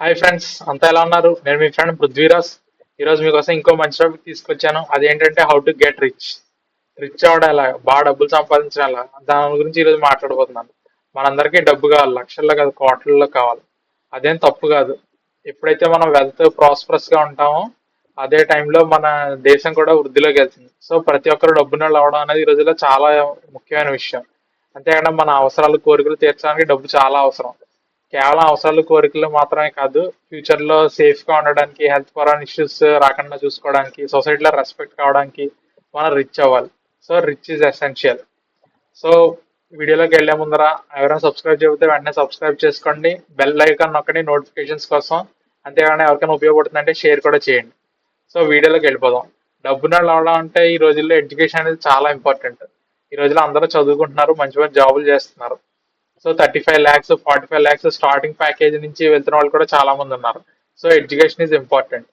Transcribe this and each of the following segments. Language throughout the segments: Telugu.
హాయ్ ఫ్రెండ్స్ అంతా ఎలా ఉన్నారు? నేను మీ ఫ్రెండ్ పృథ్వీరాజ్. ఈరోజు మీకోసం ఇంకో మంచి టాపిక్ తీసుకొచ్చాను. అదేంటంటే how to get rich rich అవ్వడం ఎలా? బాగా డబ్బులు సంపాదించడం ఎలా? దాని గురించి ఈరోజు మాట్లాడబోతున్నాను. మనందరికీ డబ్బు కావాలి లక్షల్లో కాదు కోట్లలో కావాలి. అదేం తప్పు కాదు. ఎప్పుడైతే మనం వెల్త్ ప్రాస్పరస్గా ఉంటామో అదే టైంలో మన దేశం కూడా వృద్ధిలోకి వెళ్తుంది. సో ప్రతి ఒక్కరు డబ్బునోళ్ళు అవడం అనేది ఈ రోజుల్లో చాలా ముఖ్యమైన విషయం. అంతేకాకుండా మన అవసరాలు కోరికలు తీర్చడానికి డబ్బు చాలా అవసరం. కేవలం అవసరాలు కోరికలు మాత్రమే కాదు ఫ్యూచర్లో సేఫ్గా ఉండడానికి హెల్త్ పరమైన ఇష్యూస్ రాకుండా చూసుకోవడానికి సొసైటీలో రెస్పెక్ట్ కావడానికి మనం రిచ్ అవ్వాలి. So rich is essential so వీడియోలోకి వెళ్ళే ముందర ఎవరైనా సబ్స్క్రైబ్ చెబితే వెంటనే సబ్స్క్రైబ్ చేసుకోండి. బెల్ ఐకాన్ నొక్కండి నోటిఫికేషన్స్ కోసం. అంతేగాని ఎవరికైనా ఉపయోగపడుతుందంటే షేర్ కూడా చేయండి. సో వీడియోలోకి వెళ్ళిపోదాం. డబ్బున అవడం అంటే ఈ రోజుల్లో ఎడ్యుకేషన్ అనేది చాలా ఇంపార్టెంట్ ఈ రోజుల్లో అందరూ చదువుకుంటున్నారు మంచి మంచి జాబులు చేస్తున్నారు. So thirty five lakhs forty five lakhs starting package నుంచి వెళ్తున్న వాళ్ళు కూడా చాలా మంది ఉన్నారు. So education is important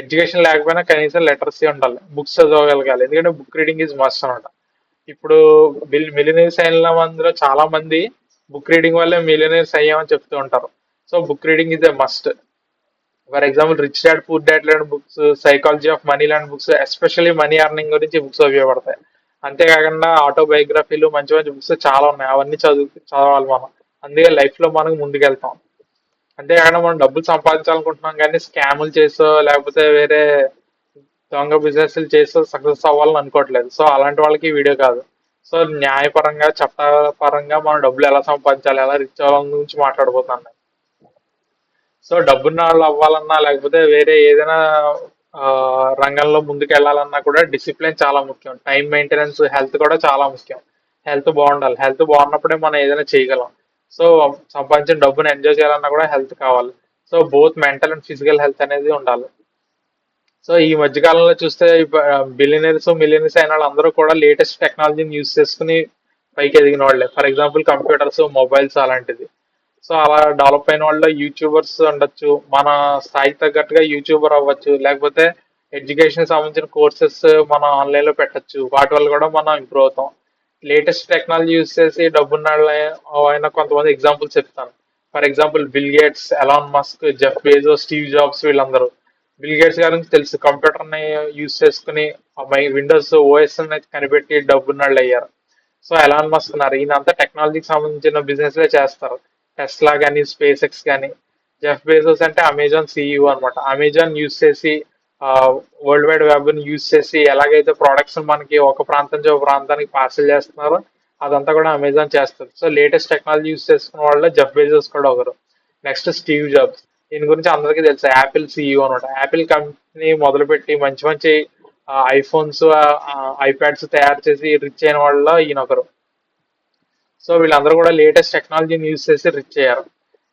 education లేకపోయినా కనీసం లెటర్సీ ఉండాలి. బుక్స్ చదవగలగాలి. ఎందుకంటే బుక్ రీడింగ్ ఈజ్ మస్ట్ అనమాట ఇప్పుడు బిల్ అయిన మందిలో చాలా మంది బుక్ రీడింగ్ వల్లే మిలినరీస్ అయ్యామని చెప్తూ ఉంటారు. So book reading is a must for example rich dad poor dad లాంటి బుక్స్ సైకాలజీ ఆఫ్ మనీ లాంటి బుక్స్ ఎస్పెషల్లీ మనీ అర్నింగ్ గురించి బుక్స్ ఉపయోగపడతాయి. అంతేకాకుండా ఆటోబయోగ్రఫీలు మంచి మంచి బుక్స్ చాలా ఉన్నాయి. అవన్నీ చదువు చదవాలి మనం. అందుకే లైఫ్లో మనకు ముందుకెళ్తాం. అంతేకాకుండా మనం డబ్బులు సంపాదించాలనుకుంటున్నాం కానీ స్కాములు చేసో లేకపోతే వేరే దొంగ బిజినెస్ చేసో సక్సెస్ అవ్వాలని అనుకోవట్లేదు. సో అలాంటి వాళ్ళకి వీడియో కాదు. సో న్యాయపరంగా చట్టపరంగా మనం డబ్బులు ఎలా సంపాదించాలి ఎలా రిచ్ అవ్వాలని గురించి మాట్లాడబోతున్నాను. సో డబ్బున్న వాళ్ళు అవ్వాలన్నా లేకపోతే వేరే ఏదైనా రంగంలో ముందుకు వెళ్ళాలన్నా కూడా డిసిప్లిన్ చాలా ముఖ్యం. టైం మెయింటెనెన్స్ హెల్త్ కూడా చాలా ముఖ్యం. హెల్త్ బాగుండాలి. హెల్త్ బాగున్నప్పుడే మనం ఏదైనా చేయగలం. సో సంపాదించిన డబ్బుని ఎంజాయ్ చేయాలన్నా కూడా హెల్త్ కావాలి. So both mental and physical health అనేది ఉండాలి. సో ఈ మధ్యకాలంలో చూస్తే బిలియనర్స్ మిలినరీస్ అయిన వాళ్ళు అందరూ కూడా లేటెస్ట్ టెక్నాలజీని యూస్ చేసుకుని పైకి ఎదిగిన వాళ్ళే. ఫర్ ఎగ్జాంపుల్ కంప్యూటర్స్ మొబైల్స్ అలాంటిది. సో అలా డెవలప్ అయిన వాళ్ళు యూట్యూబర్స్ ఉండొచ్చు. మన స్థాయికి తగ్గట్టుగా యూట్యూబర్ అవ్వచ్చు. లేకపోతే ఎడ్యుకేషన్ సంబంధించిన కోర్సెస్ మనం ఆన్లైన్లో పెట్టొచ్చు. వాటి వల్ల కూడా మనం ఇంప్రూవ్ అవుతాం. లేటెస్ట్ టెక్నాలజీ యూస్ చేసి డబ్బున్న వాళ్ళ- కొంతమంది ఎగ్జాంపుల్స్ చెప్తాను. For example Bill Gates Elon Musk Jeff Bezos Steve Jobs వీళ్ళందరూ. బిల్ గేట్స్ గారి తెలుసు కంప్యూటర్ని యూస్ చేసుకుని విండోస్ ఓఎస్ కనిపెట్టి డబ్బున్న వాళ్ళు అయ్యారు. సో ఎలాన్ మస్క్ ఉన్నారు. ఈయన అంతా టెక్నాలజీకి సంబంధించిన బిజినెస్ లే చేస్తారు. టెస్లా కానీ స్పేస్ ఎక్స్ కానీ జెఫ్ బేజోస్ అంటే అమెజాన్ సిఇఓ అన్నమాట. అమెజాన్ యూస్ చేసి వరల్డ్ వైడ్ వెబ్ని యూజ్ చేసి ఎలాగైతే ప్రొడక్ట్స్ మనకి ఒక ప్రాంతం నుంచి ఒక ప్రాంతానికి పార్సల్ చేస్తున్నారో అదంతా కూడా అమెజాన్ చేస్తుంది. సో లేటెస్ట్ టెక్నాలజీ యూస్ చేసుకున్న వాళ్ళు జబ్ బేజోస్ కూడా ఒకరు. నెక్స్ట్ స్టీవ్ జాబ్స్ దీని గురించి అందరికీ తెలుసు. యాపిల్ సిఇఓ అనమాట. యాపిల్ కంపెనీ మొదలుపెట్టి మంచి మంచి ఐఫోన్స్ ఐప్యాడ్స్ తయారు చేసి రిచ్ అయిన వాళ్ళలో ఈయన ఒకరు సో వీళ్ళందరూ కూడా లేటెస్ట్ టెక్నాలజీని యూజ్ చేసి రిచ్ అయ్యారు.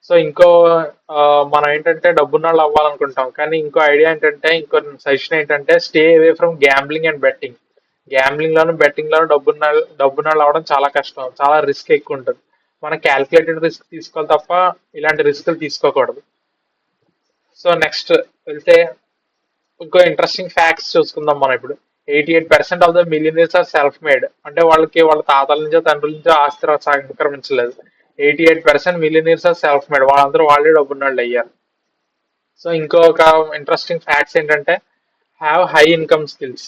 సో ఇంకో మనం ఏంటంటే డబ్బున్న వాళ్ళు అవ్వాలనుకుంటాం. కానీ ఇంకో ఐడియా ఏంటంటే ఇంకో సజెషన్ ఏంటంటే stay away from gambling and betting. Gambling loan betting లోను డబ్బున్న డబ్బున్న వాళ్ళు అవ్వడం చాలా కష్టం. చాలా రిస్క్ ఎక్కువ ఉంటుంది. మనం క్యాల్కులేటెడ్ రిస్క్ తీసుకోవాలి తప్ప ఇలాంటి రిస్క్లు తీసుకోకూడదు. సో నెక్స్ట్ వెళ్తే ఇంకో ఇంట్రెస్టింగ్ ఫ్యాక్ట్స్ చూసుకుందాం మనం ఇప్పుడు. Eighty eight percent of the millionaires are self made. అంటే వాళ్ళకి వాళ్ళ తాతల నుంచో తండ్రుల నుంచో ఆస్తి రా- సంక్రమించలేదు eighty eight percent millionaires are self made వాళ్ళందరూ వాళ్ళే డబ్బున్న వాళ్ళు అయ్యారు. సో ఇంకొక ఇంట్రెస్టింగ్ ఫ్యాక్ట్స్ ఏంటంటే have high income skills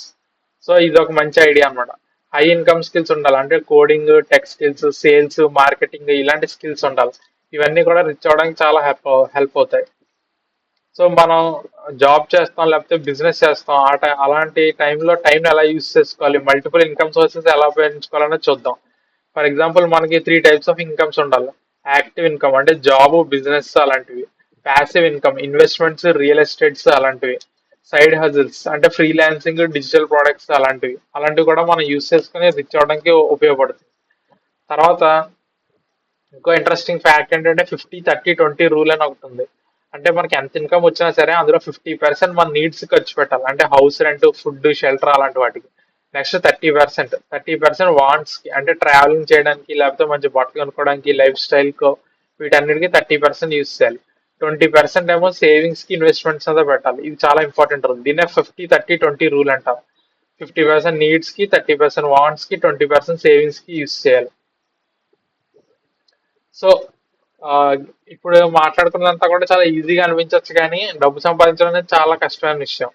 so ఇది ఒక మంచి ఐడియా అన్నమాట. హై ఇన్కమ్ స్కిల్స్ ఉండాలి. అంటే coding tech skills sales marketing ఇలాంటి స్కిల్స్ ఉండాలి. ఇవన్నీ కూడా రిచ్ అవడానికి చాలా హెల్ప్ హెల్ప్ అవుతాయి. సో మనం జాబ్ చేస్తాం లేకపోతే బిజినెస్ చేస్తాం. ఆ టైం అలాంటి టైంలో టైం ఎలా యూస్ చేసుకోవాలి? మల్టిపుల్ ఇన్కమ్ సోర్సెస్ ఎలా ఉపయోగించుకోవాలనే చూద్దాం. ఫర్ ఎగ్జాంపుల్ మనకి త్రీ టైప్స్ ఆఫ్ ఇన్కమ్స్ ఉండాలి. యాక్టివ్ ఇన్కమ్ అంటే జాబ్ బిజినెస్ అలాంటివి. Passive income investments real estates అలాంటివి. సైడ్ హజిల్స్ అంటే ఫ్రీలాన్సింగ్ డిజిటల్ ప్రొడక్ట్స్ అలాంటివి. అలాంటివి కూడా మనం యూస్ చేసుకుని రిచ్ అవడానికి ఉపయోగపడుతుంది. తర్వాత ఇంకో ఇంట్రెస్టింగ్ ఫ్యాక్ట్ ఏంటంటే ఫిఫ్టీ థర్టీ ట్వంటీ రూల్ అని ఒకటి ఉంది. అంటే మనకి ఎంత ఇన్కమ్ వచ్చినా సరే అందులో ఫిఫ్టీ పర్సెంట్ మన నీడ్స్ ఖర్చు పెట్టాలి. అంటే హౌస్ రెంట్ ఫుడ్ షెల్టర్ అలాంటి వాటికి. Next thirty percent. Thirty percent వాంట్స్కి అంటే ట్రావెలింగ్ చేయడానికి లేకపోతే మంచి బట్టలు కొనుక్కోవడానికి లైఫ్ స్టైల్ కో వీటన్నిటికీ థర్టీ పర్సెంట్ యూస్ చేయాలి. ట్వంటీ పర్సెంట్ ఏమో సేవింగ్స్కి ఇన్వెస్ట్మెంట్స్ అంతా పెట్టాలి. ఇది చాలా ఇంపార్టెంట్ రూల్ దీన్నే ఫిఫ్టీ థర్టీ ట్వంటీ రూల్ అంటాం. ఫిఫ్టీ పర్సెంట్ నీడ్స్కి థర్టీ పర్సెంట్ వాంట్స్కి ట్వంటీ పర్సెంట్ సేవింగ్స్కి యూస్ చేయాలి. సో ఇప్పుడు మాట్లాడుకున్నంతా కూడా చాలా ఈజీగా అనిపించవచ్చు కానీ డబ్బు సంపాదించడం అనేది చాలా కష్టమైన విషయం.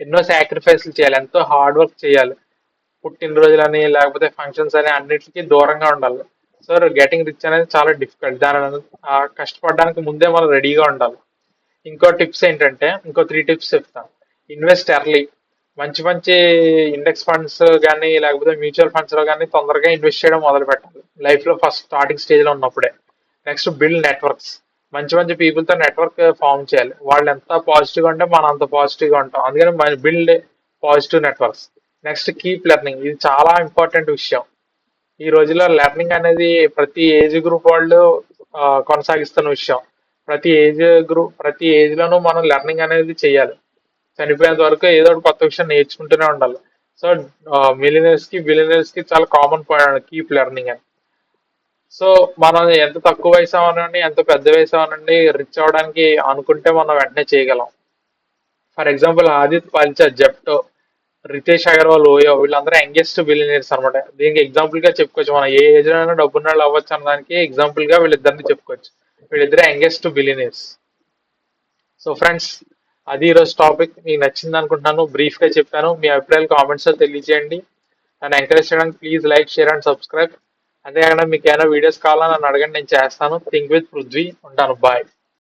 ఎన్నో సాక్రిఫైస్లు చేయాలి. ఎంతో హార్డ్ వర్క్ చేయాలి. పుట్టినరోజులని లేకపోతే ఫంక్షన్స్ అని అన్నిటికీ దూరంగా ఉండాలి. సో గెటింగ్ రిచ్ అనేది చాలా డిఫికల్ట్ దాని కష్టపడడానికి ముందే మనం రెడీగా ఉండాలి. ఇంకో టిప్స్ ఏంటంటే ఇంకో త్రీ టిప్స్ చెప్తాను. ఇన్వెస్ట్ ఎర్లీ మంచి మంచి ఇండెక్స్ ఫండ్స్ కానీ లేకపోతే మ్యూచువల్ ఫండ్స్లో కానీ తొందరగా ఇన్వెస్ట్ చేయడం మొదలు పెట్టాలి. లైఫ్లో ఫస్ట్ స్టార్టింగ్ స్టేజ్లో ఉన్నప్పుడే. నెక్స్ట్ బిల్డ్ నెట్వర్క్స్ మంచి మంచి పీపుల్తో నెట్వర్క్ ఫామ్ చేయాలి. వాళ్ళు ఎంత పాజిటివ్గా ఉంటే మనం అంత పాజిటివ్గా ఉంటాం. అందుకని build positive networks next keep learning ఇది చాలా ఇంపార్టెంట్ విషయం. ఈ రోజుల్లో లెర్నింగ్ అనేది ప్రతి ఏజ్ గ్రూప్ వాళ్ళు కొనసాగిస్తున్న విషయం. ప్రతి ఏజ్ గ్రూప్ ప్రతి ఏజ్ లోనూ మనం లెర్నింగ్ అనేది చేయాలి. చనిపోయేంత వరకు ఏదో ఒక కొత్త విషయం నేర్చుకుంటూనే ఉండాలి. సో మిలినర్స్కి బిలినర్స్కి చాలా కామన్ పాయింట్ కీప్ లెర్నింగ్ అని. సో మనం ఎంత తక్కువ వయసు అవనండి ఎంత పెద్ద వయసు అవనండి రిచ్ అవడానికి అనుకుంటే మనం వెంటనే చేయగలం. For example Aadit Palicha Zepto. Riteish Agarwal OYO వీళ్ళందరూ యంగెస్ట్ బిలినియర్స్ అనమాట దీనికి ఎగ్జాంపుల్గా చెప్పుకోవచ్చు. మనం ఏ ఏజ్లో అయినా డబ్బున్న వాళ్ళు అవ్వచ్చు అన్నదానికి ఎగ్జాంపుల్గా వీళ్ళిద్దరిని చెప్పుకోవచ్చు. వీళ్ళిద్దరు యంగెస్ట్ బిలినియర్స్ సో ఫ్రెండ్స్ అది ఈరోజు టాపిక్ మీకు నచ్చింది అనుకుంటున్నాను. బ్రీఫ్గా చెప్పాను. మీ అభిప్రాయాలు కామెంట్స్లో తెలియజేయండి. నన్ను ఎంకరేజ్ చేయడానికి please like share and subscribe అంతేకాకుండా మీకు ఏమైనా వీడియోస్ కావాలని నన్ను అడగండి. నేను చేస్తాను. థింక్ విత్ పృథ్వీ ఉంటాను. బాయ్